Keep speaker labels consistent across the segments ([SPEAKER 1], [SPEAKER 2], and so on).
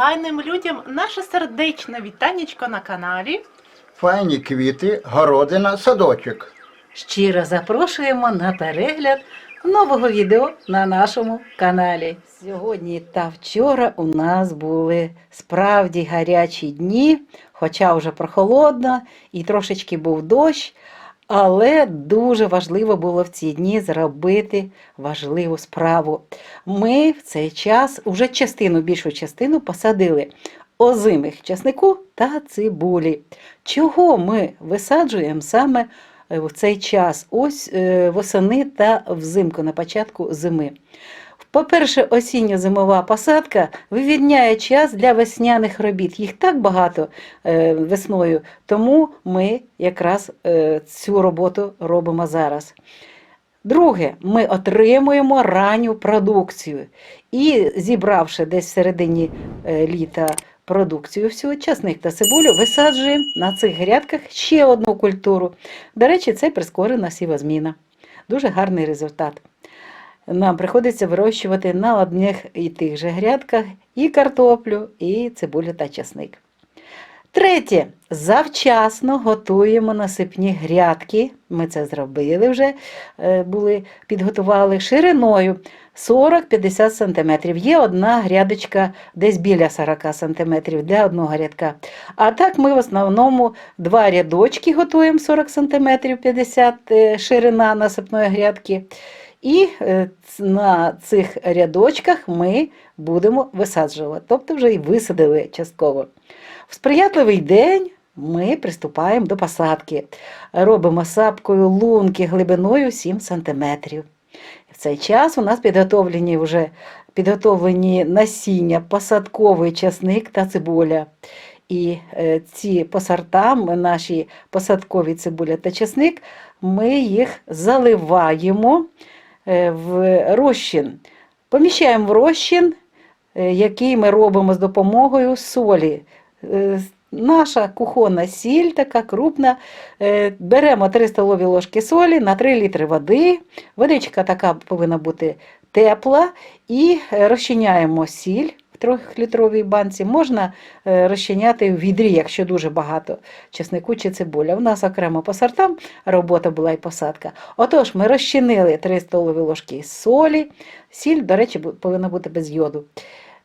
[SPEAKER 1] файним людям наше сердечне вітанечко на каналі.
[SPEAKER 2] Файні квіти, городина, садочок.
[SPEAKER 3] Щиро запрошуємо на перегляд нового відео на нашому каналі. Сьогодні та вчора у нас були справді гарячі дні, хоча вже прохолодно і трошечки був дощ. Але дуже важливо було в ці дні зробити важливу справу. Ми в цей час уже частину, більшу частину посадили озимих часнику та цибулі. Чого ми висаджуємо саме е, в цей час, ось е, восени та взимку на початку зими. По-перше, осінньо-зимова посадка вивідняє час для весняних робіт. Їх так багато е, весною, тому ми якраз е, цю роботу робимо зараз. Друге, ми отримуємо ранню продукцію. І зібравши десь в середині е, літа продукцію всю, часник та цибулю, висаджуємо на цих грядках ще одну культуру. До речі, це прискорена сівозміна. Дуже гарний результат. Нам приходиться вирощувати на одних і тих же грядках і картоплю, і цибулю та часник. Третє. Завчасно готуємо насипні грядки. Ми це зробили вже, е, були, підготували шириною 40-50 см. Є одна грядочка десь біля 40 см для одного рядка. А так ми в основному два рядочки готуємо 40 см 50 е, ширина насипної грядки. І е, на цих рядочках ми будемо висаджувати, тобто вже і висадили частково. В сприятливий день ми приступаємо до посадки. Робимо сапкою лунки глибиною 7 см. В цей час у нас підготовлені вже підготовлені насіння, посадковий часник та цибуля. І е, ці по сортам, наші посадкові цибуля та часник, ми їх заливаємо в розчин. Поміщаємо в розчин, е, який ми робимо з допомогою солі. Е, Наша кухонна сіль, така крупна. Е, Беремо 3 столові ложки солі на 3 літри води. Водичка така повинна бути тепла. І е, розчиняємо сіль в 3-літровій банці. Можна е, розчиняти в відрі, якщо дуже багато чеснику чи цибуля. У нас окремо по сортам робота була і посадка. Отож, ми розчинили 3 столові ложки солі. Сіль, до речі, повинна бути без йоду.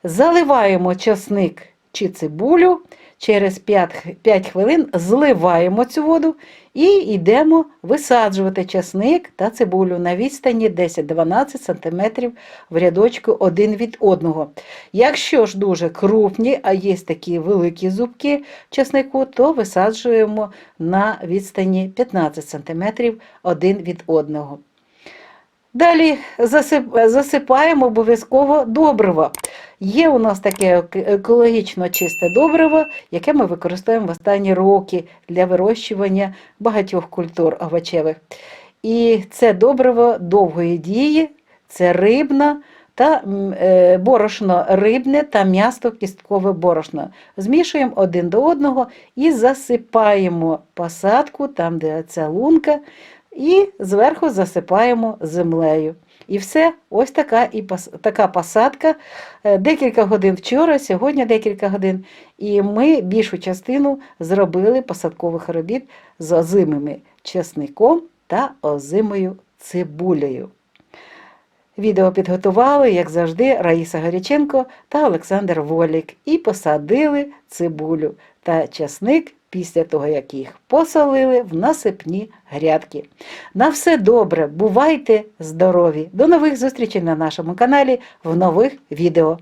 [SPEAKER 3] Заливаємо часник чи цибулю. Через 5, 5 хвилин зливаємо цю воду і йдемо висаджувати часник та цибулю на відстані 10-12 см в рядочку один від одного. Якщо ж дуже крупні, а є такі великі зубки часнику, то висаджуємо на відстані 15 см один від одного. Далі засипаємо обов'язково добриво. Є у нас таке екологічно чисте добриво, яке ми використовуємо в останні роки для вирощування багатьох культур овочевих. І це добриво довгої дії, це рибна та е, борошно рибне та м'ясо кісткове борошно. Змішуємо один до одного і засипаємо посадку, там, де ця лунка, і зверху засипаємо землею. І все, ось така, і пос- така посадка. Е, Декілька годин вчора, сьогодні декілька годин. І ми більшу частину зробили посадкових робіт з озимими чесником та озимою цибулею. Відео підготували, як завжди, Раїса Горяченко та Олександр Волік і посадили цибулю та часник після того, як їх посолили в насипні грядки. На все добре, бувайте здорові! До нових зустрічей на нашому каналі в нових відео.